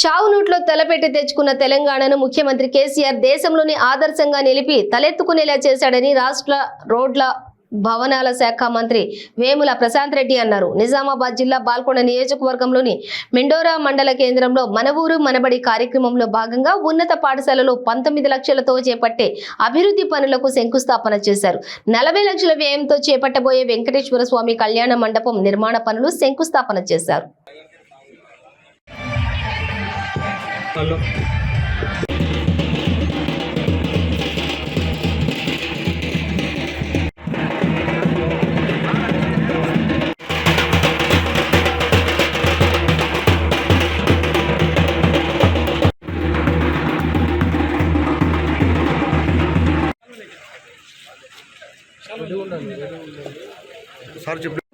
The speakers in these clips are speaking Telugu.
చావు నోట్లో తలపెట్టి తెచ్చుకున్న తెలంగాణను ముఖ్యమంత్రి కేసీఆర్ దేశంలోని ఆదర్శంగా నిలిపి తలెత్తుకునేలా చేశాడని రాష్ట్ర రోడ్ల భవనాల శాఖ మంత్రి వేముల ప్రశాంత్ రెడ్డి అన్నారు. నిజామాబాద్ జిల్లా బాల్కొండ నియోజకవర్గంలోని మెండోరా మండల కేంద్రంలో మనవూరు మనబడి కార్యక్రమంలో భాగంగా ఉన్నత పాఠశాలలో పంతొమ్మిది లక్షలతో చేపట్టే అభివృద్ధి పనులకు శంకుస్థాపన చేశారు. నలభై లక్షల వ్యయంతో చేపట్టబోయే వెంకటేశ్వర స్వామి కళ్యాణ మండపం నిర్మాణ పనులు శంకుస్థాపన చేశారు. హలో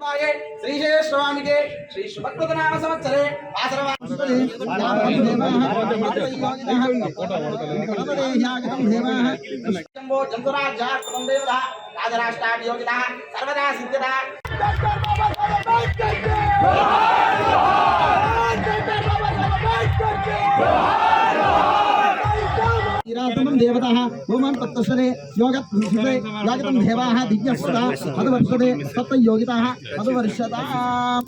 మాయే శ్రీశైలస్వామికే శ్రీ సుభద్రత నామ సంవత్సరే. వాసరవాంబో జంతురాజ్యాకృతం దేవత రాజరాష్ట్రాది యోగిత సర్వదా సిద్ధిత ीरातमं देवतः भूमन् तत्तस्वरे योगत् सुषे यागतं देवाः दिव्यस्वता मधुवर्षते तत्तयोगिताः मधुवर्षताम्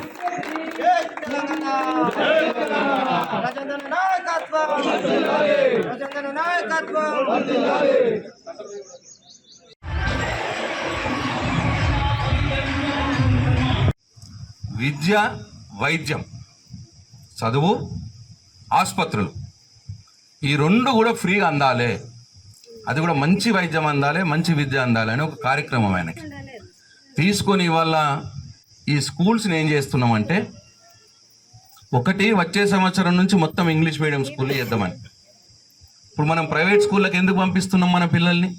నాయకత్వం. నాయకత్వం. విద్య వైద్యం చదువు ఆసుపత్రులు. ఈ రెండు కూడా ఫ్రీగా అందాలి. అది కూడా మంచి వైద్యం అందాలి మంచి విద్య అందాలి అని ఒక కార్యక్రమం ఆయనకి. తీసుకొని ఇవాళ ఈ స్కూల్స్ని ఏం చేస్తున్నామంటే ఒకటి వచ్చే సంవత్సరం నుంచి మొత్తం ఇంగ్లీష్ మీడియం స్కూల్ చేద్దామని. ఇప్పుడు మనం ప్రైవేట్ స్కూళ్ళకి ఎందుకు పంపిస్తున్నాం మన పిల్లల్ని?